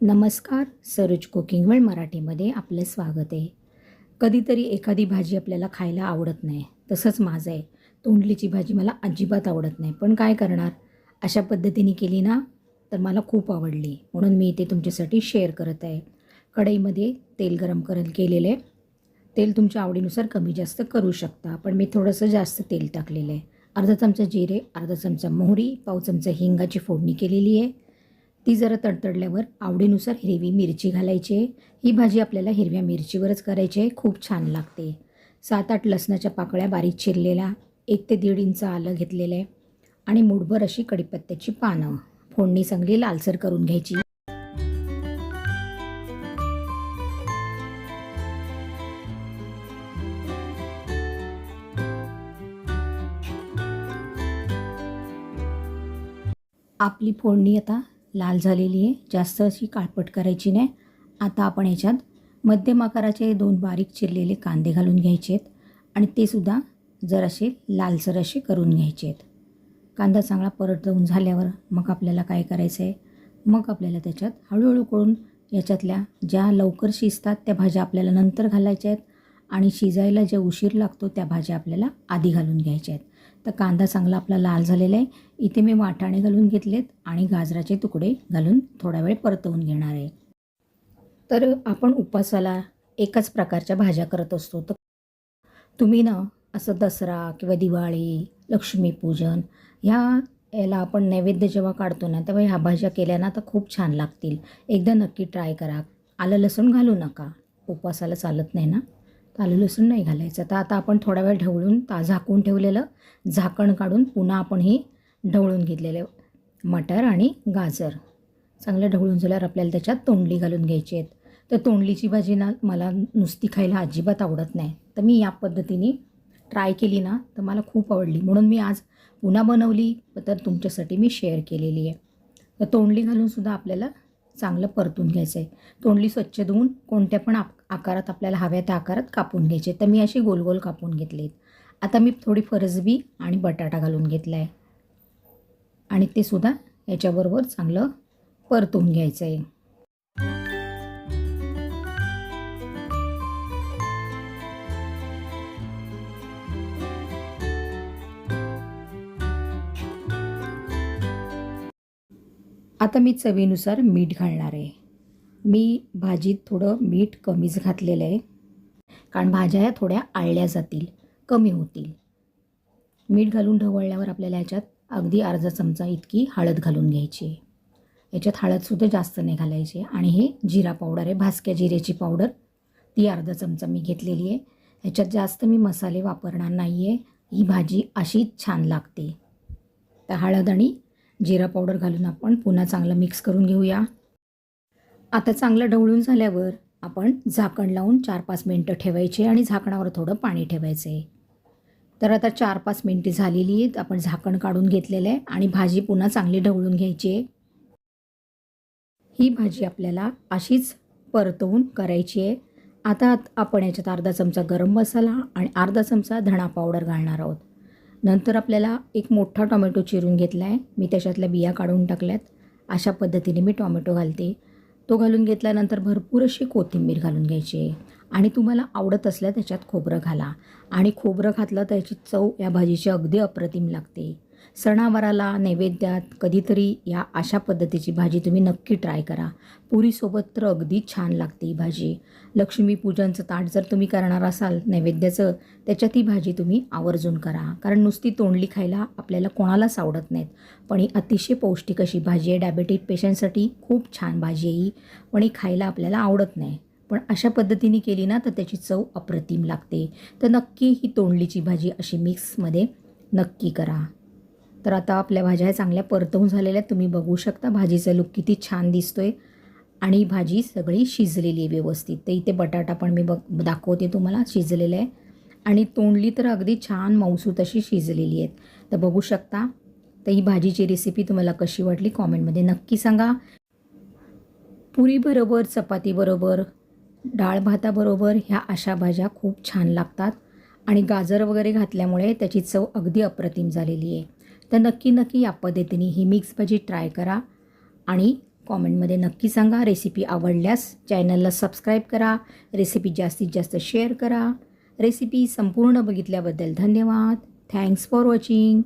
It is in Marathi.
नमस्कार सरोज कुकिंग वर्ल्ड मराठीमध्ये आपलं स्वागत आहे. कधीतरी एखादी भाजी आपल्याला खायला आवडत नाही तसंच माझं आहे. तोंडलीची भाजी मला अजिबात आवडत नाही पण काय करणार? अशा पद्धतीने केली ना तर मला खूप आवडली. म्हणून मी इथे तुमच्यासाठी शेअर करत आहे. कढईमध्ये तेल गरम कर केलेलं. आहे तेल तुमच्या आवडीनुसार कमी जास्त करू शकता पण मी थोडंसं जास्त तेल टाकलेलं आहे. अर्धा चमचा जिरे अर्धा चमचा मोहरी पाव चमचा हिंगाची फोडणी केलेली आहे. ती जरा तडतडल्यावर आवडीनुसार हिरवी मिरची घालायची. आहे ही भाजी आपल्याला हिरव्या मिरचीवरच करायची. आहे खूप छान लागते. सात आठ लसणाच्या पाकळ्या बारीक चिरलेल्या एक ते दीड इंच आलं घेतलेलं आहे आणि मुठभर अशी कडीपत्त्याची पानं. फोडणी चांगली लालसर करून घ्यायची. आपली फोडणी आता लाल झालेली आहे. जास्त अशी काळपट करायची नाही. आता आपण याच्यात मध्यम आकाराचे दोन बारीक चिरलेले कांदे घालून घ्यायचे आहेत आणि ते सुद्धा जरासे लालसर असे करून घ्यायचे आहेत. कांदा चांगला परतवून झाल्यावर मग आपल्याला काय करायचं आहे? मग आपल्याला त्याच्यात हळूहळू करून याच्यातल्या ज्या लवकर शिजतात त्या भाज्या आपल्याला नंतर घालायच्या आहेत आणि शिजायला जे उशीर लागतो त्या भाज्या आपल्याला आधी घालून घ्यायच्या आहेत. तर कांदा चांगला आपला लाल झालेला आहे. इथे मी वाटाणे घालून घेतलेत आणि गाजराचे तुकडे घालून थोडा वेळ परतवून घेणार आहे. तर आपण उपवासाला एकाच प्रकारच्या भाज्या करत असतो. तर तुम्ही ना असं दसरा किंवा दिवाळी लक्ष्मीपूजन ह्या याला आपण नैवेद्य जेव्हा काढतो ना तेव्हा ह्या भाज्या केल्या ना तर खूप छान लागतील. एकदा नक्की ट्राय करा. आलं लसूण घालू नका. उपवासाला चालत नाही ना? आलं लसूण नाही घालायचं. तर आता आपण थोडा वेळ ढवळून ता झाकून ठेवलेलं झाकण काढून पुन्हा आपण ही ढवळून घेतलेले मटर आणि गाजर. चांगलं ढवळून झाल्यावर आपल्याला त्याच्यात तोंडली घालून घ्यायची आहेत. तर तोंडलीची भाजी ना मला नुसती खायला अजिबात आवडत नाही. तर मी या पद्धतीने ट्राय केली ना तर मला खूप आवडली. म्हणून मी आज पुन्हा बनवली तर तुमच्यासाठी मी शेअर केलेली आहे. तर तोंडली घालूनसुद्धा आपल्याला चांगलं परतून घ्यायचं आहे. तोंडली स्वच्छ धुवून कोणत्या पण आप आकारात आपल्याला हव्या त्या आकारात कापून घ्यायचे. तर मी अशी गोल गोल कापून घेतलेत. आता मी थोडी फरसबी आणि बटाटा घालून घेतला आहे आणि ते सुद्धा याच्याबरोबर चांगलं परतून घ्यायचं आहे आता मी चवीनुसार मीठ घालणार आहे. मी भाजीत थोडं मीठ कमीच घातलेलं आहे. कारण भाज्या ह्या थोड्या आळल्या जातील कमी होतील. मीठ घालून ढवळल्यावर आपल्याला याच्यात अगदी अर्धा चमचा इतकी हळद घालून घ्यायची आहे. याच्यात हळदसुद्धा जास्त नाही घालायची आणि हे जिरा पावडर आहे. भासक्या जिऱ्याची पावडर ती अर्धा चमचा मी घेतलेली आहे. ह्याच्यात जास्त मी मसाले वापरणार नाही आहे. ही भाजी अशीच छान लागते. तर हळद आणि जिरा पावडर घालून आपण पुन्हा चांगलं मिक्स करून घेऊया. आता चांगलं ढवळून झाल्यावर आपण झाकण लावून चार पाच मिनटं ठेवायचे आणि झाकणावर थोडं पाणी ठेवायचं. आहे तर आता चार पाच मिनटे झालेली आहेत. आपण झाकण काढून घेतलेलं आहे आणि भाजी पुन्हा चांगली ढवळून घ्यायची आहे. ही भाजी आपल्याला अशीच परतवून करायची आहे. आता आपण याच्यात अर्धा चमचा गरम मसाला आणि अर्धा चमचा धणा पावडर घालणार आहोत. नंतर आपल्याला एक मोठा टोमॅटो चिरून घेतला आहे. मी त्याच्यातल्या बिया काढून टाकल्यात. अशा पद्धतीने मी टॉमॅटो घालते. तो घालून घेतल्यानंतर भरपूर अशी कोथिंबीर घालून घ्यायची आहे आणि तुम्हाला आवडत असल्या त्याच्यात खोबरं घाला. आणि खोबरं घातलं तर याची चव या भाजीची अगदी अप्रतिम लागते. सणावाराला नैवेद्यात कधीतरी या अशा पद्धतीची भाजी तुम्ही नक्की ट्राय करा. पुरीसोबत तर अगदी छान लागते ही भाजी. लक्ष्मीपूजनचं ताट जर तुम्ही करणार असाल नैवेद्याचं त्याच्यात ही भाजी तुम्ही आवर्जून करा. कारण नुसती तोंडली खायला आपल्याला कोणालाच आवडत नाहीत. पण ही अतिशय पौष्टिक अशी भाजी आहे. डायबेटिक पेशंटसाठी खूप छान भाजी आहे ही. पण ही खायला आपल्याला आवडत नाही. पण अशा पद्धतीने केली ना तर त्याची चव अप्रतिम लागते. तर नक्की ही तोंडलीची भाजी अशी मिक्समध्ये नक्की करा. तर आता आपल्या भाज्या चांगल्या परतवून झालेल्या तुम्ही बघू शकता भाजीचा लुक किती छान दिसतो आहे आणि भाजी सगळी शिजलेली आहे व्यवस्थित. तर इथे बटाटा पण मी बघ दाखवते तुम्हाला शिजलेलं आहे. आणि तोंडली तर अगदी छान मऊसूत अशी शिजलेली आहेत. तर बघू शकता तर ही भाजीची रेसिपी तुम्हाला कशी वाटली कॉमेंटमध्ये नक्की सांगा. पुरीबरोबर चपातीबरोबर डाळ भाताबरोबर ह्या अशा भाज्या खूप छान लागतात. आणि गाजर वगैरे घातल्यामुळे त्याची चव अगदी अप्रतिम झालेली आहे. तर नक्की नक्की या पद्धतीने ही मिक्स भाजी ट्राय करा आणि कॉमेंटमध्ये नक्की सांगा. रेसिपी आवडल्यास चॅनलला सबस्क्राईब करा. रेसिपी जास्तीत जास्त शेअर करा. रेसिपी संपूर्ण बघितल्याबद्दल धन्यवाद. Thanks for watching